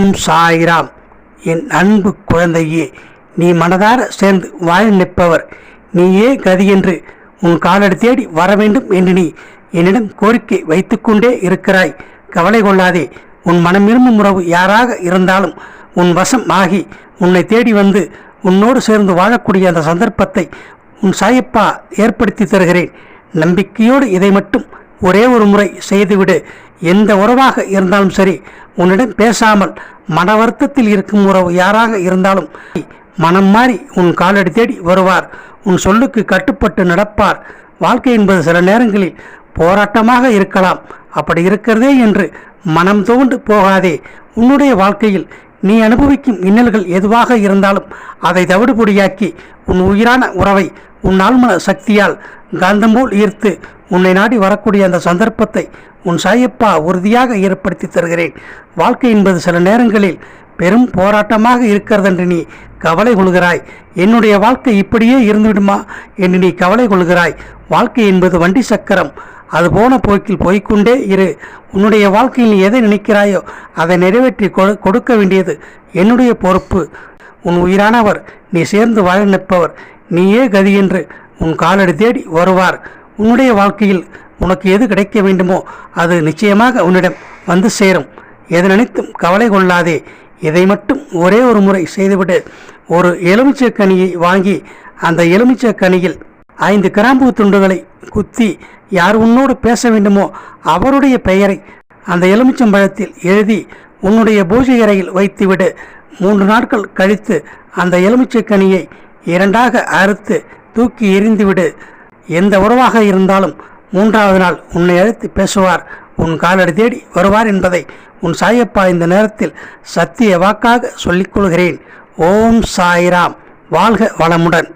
ஓம் சாய்ராம். என் அன்பு குழந்தையே நீ மனதார சேர்ந்து வாழ நிற்பவர். நீயே கதி என்று உன் காலடி தேடி வர வேண்டும் என்று நீ என்னிடம் கோரிக்கை வைத்துக்கொண்டே இருக்கிறாய். கவலை கொள்ளாதே உன் மனம் விரும்பும் உறவு யாராக இருந்தாலும் உன் வசம் ஆகி உன்னை தேடி வந்து உன்னோடு சேர்ந்து வாழக்கூடிய அந்த சந்தர்ப்பத்தை உன் சாயப்பா ஏற்படுத்தி தருகிறேன். நம்பிக்கையோடு இதை மட்டும் ஒரே ஒரு முறை செய்துவிடு. எந்த உறவாக இருந்தாலும் சரி உன்னிடம் பேசாமல் மன வருத்தத்தில் இருக்கும் உறவு யாராக இருந்தாலும் மனம் மாறி உன் காலடி தேடி வருவார். உன் சொல்லுக்கு கட்டுப்பட்டு நடப்பார். வாழ்க்கை என்பது சில நேரங்களில் போராட்டமாக இருக்கலாம். அப்படி இருக்கிறதே என்று மனம் தோண்டு போகாதே. உன்னுடைய வாழ்க்கையில் நீ அனுபவிக்கும் இன்னல்கள் எதுவாக இருந்தாலும் அதை தவிடுபொடியாக்கி உன் உயிரான உறவை உன் ஆழ்மன சக்தியால் காந்தம் போல் ஈர்த்து உன்னை நாடி வரக்கூடிய அந்த சந்தர்ப்பத்தை உன் சாயப்பா உறுதியாக ஏற்படுத்தி தருகிறேன். வாழ்க்கை என்பது சில நேரங்களில் பெரும் போராட்டமாக இருக்கிறதென்று நீ கவலை கொள்கிறாய். என்னுடைய வாழ்க்கை இப்படியே இருந்துவிடுமா என்று நீ கவலை கொள்கிறாய். வாழ்க்கை என்பது வண்டி சக்கரம். அது போன போக்கில் போய்க்கொண்டே இரு. உன்னுடைய வாழ்க்கையில் நீ எதை நினைக்கிறாயோ அதை நிறைவேற்றி கொடுக்க வேண்டியது என்னுடைய பொறுப்பு. உன் உயிரானவர் நீ சேர்ந்து வாழ நிற்பவர். நீயே கதி என்று உன் காலடி தேடி வருவார். உன்னுடைய வாழ்க்கையில் உனக்கு எது கிடைக்க வேண்டுமோ அது நிச்சயமாக உன்னிடம் வந்து சேரும். எது நினைத்தும் கவலை கொள்ளாதே. இதை மட்டும் ஒரே ஒரு முறை செய்துவிடு ஒரு எலுமிச்சை கனியை வாங்கி அந்த எலுமிச்சை கனியில் ஐந்து கிராம்பு துண்டுகளை குத்தி யார் உன்னோடு பேச வேண்டுமோ அவருடைய பெயரை அந்த எலுமிச்சம்பழத்தில் எழுதி உன்னுடைய பூஜை அறையில் வைத்துவிடு மூன்று நாட்கள் கழித்து அந்த எலுமிச்சை கனியை இரண்டாக அறுத்து தூக்கி எறிந்துவிடு. எந்த உறவாக இருந்தாலும் மூன்றாவது நாள் உன்னை அழைத்து பேசுவார். உன் காலடி தேடி வருவார் என்பதை உன் சாயப்பா இந்த நேரத்தில் சத்திய வாக்காக சொல்லிக் கொள்கிறேன். ஓம் சாய்ராம். வாழ்க வளமுடன்.